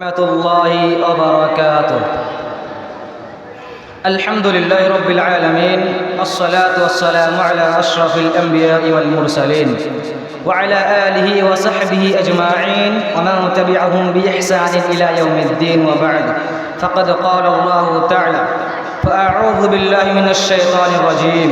ورحمة الله وبركاته. الحمد لله رب العالمين الصلاة والسلام على أشرف الأنبياء والمرسلين وعلى آله وصحبه أجمعين ومن تبعهم بإحسان إلى يوم الدين وبعد. فقد قال الله تعالى فأعوذ بالله من الشيطان الرجيم.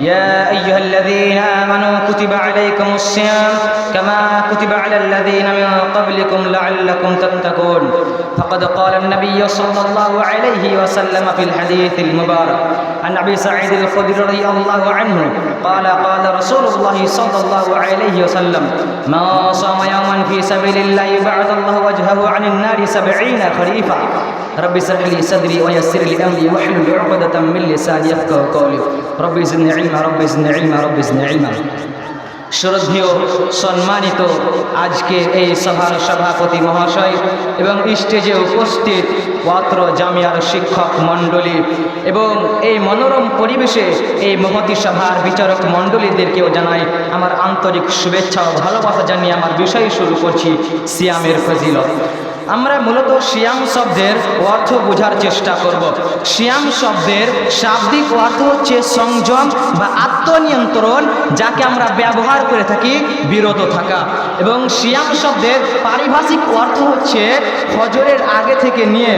يا أيها الذين آمنوا كتب عليكم الصيام كما كتب على الذين من قبلكم لعلكم تتقون. فقد قال النبي صلى الله عليه وسلم في الحديث المبارك عن أبي سعيد الخدري رضي الله عنه قال قال رسول الله صلى الله عليه وسلم من صام يوما في سبيل الله بعث الله وجهه عن النار سبعين خريفا. رب اشرح لي صدري ويسر لي أمري واحلل عقدة من لساني يفقهوا قولي. رب زدني علما رب زدني علما رب زدني علما. শ্রদ্ধেয়, সম্মানিত আজকে এই সভার সভাপতি মহাশয় এবং স্টেজে উপস্থিত পাত্র জামিয়ার শিক্ষক মণ্ডলী এবং এই মনোরম পরিবেশে এই মহতি সভার বিচারক মণ্ডলীদেরকেও জানাই আমার আন্তরিক শুভেচ্ছা ও ভালোবাসা জানিয়ে আমার বিষয় শুরু করছি সিয়ামের ফজিলত। আমরা মূলত শিয়াম শব্দের অর্থ বোঝার চেষ্টা করব। শিয়াম শব্দের শাব্দিক অর্থ হচ্ছে সংযম বা আত্মনিয়ন্ত্রণ, যাকে আমরা ব্যবহার করে থাকি বিরত থাকা। এবং শিয়াম শব্দের পারিভাষিক অর্থ হচ্ছে হজরের আগে থেকে নিয়ে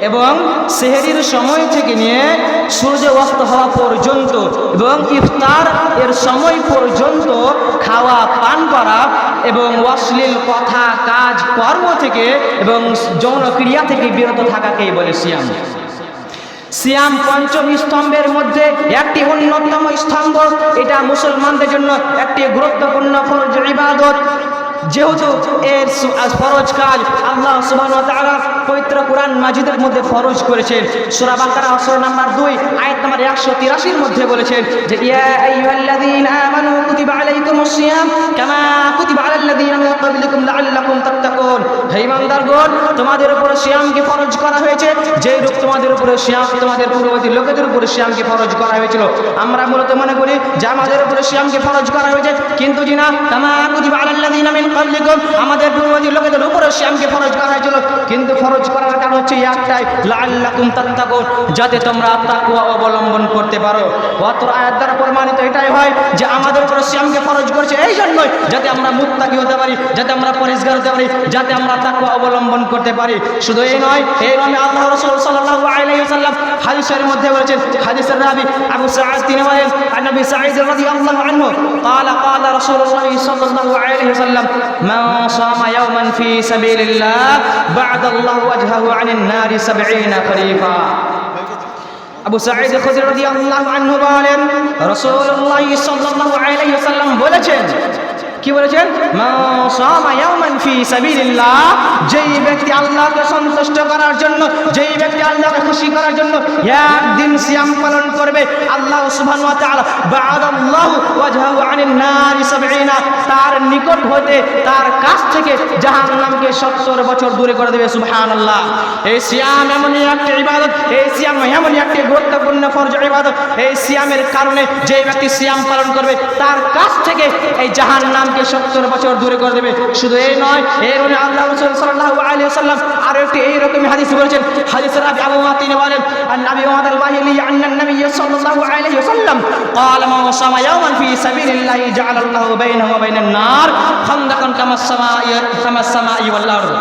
এবং সেহেরির সময় থেকে নিয়ে সূর্য অস্ত হওয়া পর্যন্ত এবং ইফতার এর সময় পর্যন্ত খাওয়া, পান করা এবং অশ্লীল কথা, কাজ, কর্ম থেকে এবং যৌন ক্রিয়া থেকে বিরত থাকাকেই বলে সিয়াম। সিয়াম পঞ্চম স্তম্ভের মধ্যে একটি অন্যতম স্তম্ভ। এটা মুসলমানদের জন্য একটি গুরুত্বপূর্ণ ফরজ ইবাদত। যেহেতু এর ফরজ কাজ আল্লাহ সুবহান ওয়া তাআলা পবিত্র কোরআন মাজিদের মধ্যে ফরজ করেছেন। সূরা বাকারা সূরা নাম্বার 2 আয়াত নাম্বার 183 এর মধ্যে বলেছেন যে, ইয়া আইয়ুহাল্লাযীনা আমানু কুতিবা আলাইকুমুস সিয়াম কামা কুতিবা মিন ক্বাবলিকুম লাআল্লাকুম তাত্তাকুন। হে তোমাদের উপর সিয়ামকে ফরজ করা হয়েছে। যেই রূপ তোমাদের উপরে সিয়াম, তোমাদের পূর্ববর্তী লোকেদের উপরে সিয়ামকে ফরজ করা হয়েছিল। আমরা মূলত মনে করি যে, আমাদের উপরে সিয়ামকে ফরজ করা হয়েছে। কিন্তু জিনা কামা কুতিবা আলাল্লাযীনা মিন ক্বাবলিকুম আমাদের পূর্ববর্তী লোকেদের উপরে সিয়ামকে ফরজ করা হয়েছিল কিন্তু ফরজ করার কারণ হচ্ছে এই একটাই লাআল্লাকুম তাত্তাকুন যাতে তোমরা তাকওয়া অবলম্বন করতে পারো অত্র আয়াত দ্বারা প্রমাণিত এটাই হয় যে আমাদের উপরে সিয়ামকে ফরজ করেছে এই জন্যই যাতে আমরা মুত্তাকি হতে পারি যাতে আমরা পরিষ্কার হতে পারি যাতে আমরা তাকওয়া অবলম্বন করতে পারি শুধু এই নয় এই নয় আল্লাহ রাসূল সাল্লাল্লাহু আলাইহি ওয়াসাল্লাম হাদিসের মধ্যে বলেছেন হাদিসের রাবি আবু সাঈদ তিনি বলেন عن ابي سعيد رضي الله عنه قال قال رسول الله صلى الله عليه وسلم من صام يوما في سبيل الله بعد الله وجهه عن النار سبعين خريفا আবু সাঈদ খুদরি রাদিয়াল্লাহু আনহু বলেন রাসূলুল্লাহ সাল্লাল্লাহু আলাইহি ওয়াসাল্লাম বলেছেন কি বলেছেন মা সামা ইয়াওমান ফি সাবিলিল্লাহ যেই ব্যক্তি আল্লাহকে সন্তুষ্ট করার জন্য যেই ব্যক্তি আল্লাহকে খুশি করার জন্য একদিন সিয়াম পালন করবে আল্লাহ সুবহানাহু ওয়া তাআলা বা'দাল্লাহু ওয়াজহাহু আনিন নারি 70 তার নিকট হতে তার কাছ থেকে জাহান্নামকে 70 বছর দূরে করে দেবে, সুবহানাল্লাহ। এই সিয়াম এমনই একটি ইবাদত, এই সিয়াম এমনই একটি গুরুত্বপূর্ণ ফরজ ইবাদত, এই সিয়ামের কারণে যে ব্যক্তি সিয়াম পালন করবে, তার কাছ থেকে এই জাহান্নামকে 70 বছর দূরে করে দেবে। শুধু এই নয়, এর আল্লাহ রাসূল সাল্লাল্লাহু আলাইহি ওয়াসাল্লাম আরও একটি এইরকম হাদিস বলেছেন। হাদিসের আবি আবু ওয়া তিনি বলেন আন নবী মুহাম্মদ আল-ওয়াহিলি আন্না নবী সাল্লাল্লাহু আলাইহি قال من صام يوما في سبيل الله جعل الله بينه وبين النار خندقا كما السماء كما السماء والارض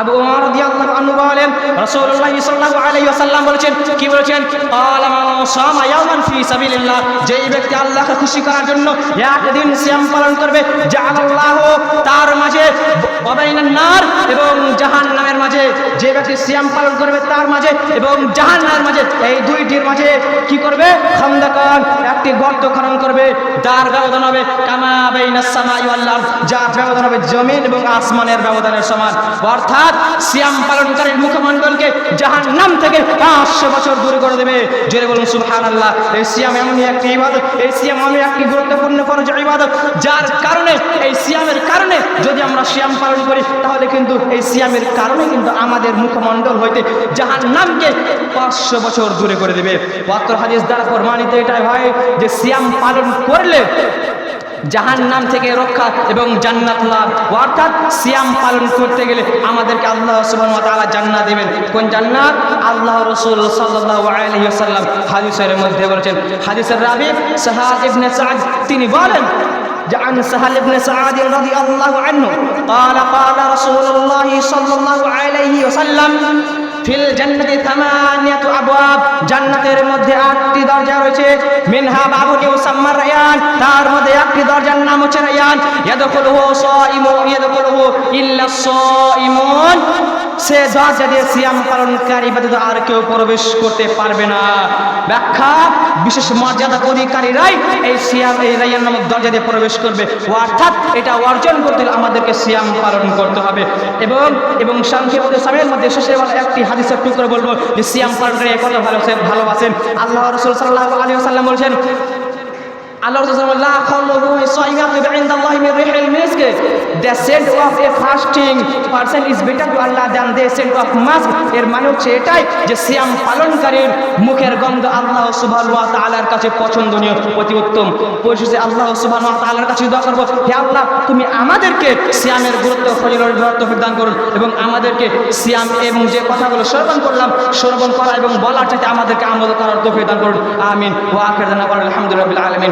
আবু ওমর রাদিয়াল্লাহু আনহু বলেন রাসূলুল্লাহ সাল্লাল্লাহু আলাইহি ওয়াসাল্লাম বলেছেন কি বলেছেন ক্বালা মান সামা ইয়াওমান ফি সাবিলিল্লাহ যেই ব্যক্তি আল্লাহকে খুশি করার জন্য একদিন সিয়াম পালন করবে জাআলাল্লাহু তার মাঝে ওয়াবাইনান নার এবং জাহান্নামের মাঝে যে ব্যক্তি সিয়াম পালন করবে তার মাঝে এবং জাহান্নামের মাঝে এই দুইটির মাঝে কি করবে? খন্দকান একটি গর্ত খনন করবে, যার ব্যবধান হবে কামা বাইনাস সামাই ওয়াল আরদ, যার ব্যবধান হবে জমিন এবং আসমানের ব্যবধানের সমান। অর্থাৎ সিয়াম পালনকারীর মুখমণ্ডলকে জাহান্নাম থেকে পাঁচশো বছর দূরে করে দেবে। জোরে বলুন, সুবহানাল্লাহ। এই সিয়াম এমনই একটি ইবাদত, এই সিয়াম এমনই একটি গুরুত্বপূর্ণ ফরজ ইবাদত, যার কারণে, এই সিয়ামের কারণে যদি আমরা সিয়াম পালন করি, তাহলে কিন্তু এই সিয়ামের কারণে কিন্তু আমাদের মুখমণ্ডল হইতে জাহান্নামকে পাঁচশো বছর দূরে করে দেবে ওয়াক্তর হাদিস দ্বারা প্রমাণিত এটাই হয় যে সিয়াম পালন করলে জাহান নাম থেকে রক্ষা এবং জান্নাত লাভ অর্থাৎ সিয়াম পালন করতে গেলে আমাদেরকে আল্লাহ সুবহানাহু ওয়া তাআলা জান্নাত দেবেন কোন জান্নাত আল্লাহ রাসূল সাল্লাল্লাহু আলাইহি ওয়াসাল্লাম হাদিসের মধ্যে বলেছেন হাদিসের রাবি সাহাব ইবনে সাদ তিনি বলেন عن سهل بن سعد رضي الله عنه قال قال رسول الله صلى الله ওয়াসাল্লাম ফিল জান্নাতি থামানিয়াতু আবওয়াব, জান্নাতের মধ্যে আটটি দরজা রয়েছে। মিনহা বাবুকে উসাম্মা রায়ান, তার মধ্যে একটি দরজার নাম হচ্ছে রায়ান। ইয়াদখুলুহু সাইমুন, ইয়াদখুলুহু ইল্লা সাইমুন। সে দরজা দিয়ে সিয়াম পালনকারী ব্যতীত আর কেউ প্রবেশ করতে পারবে না। ব্যাখ্যা, বিশেষ মর্যাদা অধিকারীরাই এই সিয়াম, এই রায়ান নামক দরজা দিয়ে প্রবেশ করবে। অর্থাৎ এটা অর্জন করতে আমাদেরকে সিয়াম পালন করতে হবে। এবং এবং সংক্ষেপ সামের মধ্যে শেষে বলা একটি হাদিসের টুকরো বলব যে, সিয়াম পালনকারী কত ভালোবাসেন ভালোবাসেন আল্লাহ রসুল সাল্লাহ আলী সাল্লাম বলছেন Allah Rasulullah la khawluhu sayyatu indallahi min rihil misk the scent of a fasting person is better to Allah than the scent of musk. এর মানে হচ্ছে এটাই যে সিয়াম পালনকারীর মুখের গন্ধ আল্লাহ সুবহানাহু ওয়া তাআলার কাছে পছন্দনীয় অতি উত্তম পরিশেষে আল্লাহ সুবহানাহু ওয়া তাআলার কাছে দোয়া করব, হে আল্লাহ, তুমি আমাদেরকে সিয়ামের গুরুত্ব ফজিলতের গুরুত্ব দান করুন এবং আমাদেরকে সিয়াম এবং যে কথাগুলো শ্রবণ করলাম, শ্রবণ করা এবং বলার চাইতে আমাদেরকে আমল করার তৌফিক দান করুন। আমিন। ওয়া আখির দানা আলহামদুলিল্লাহ আলামিন।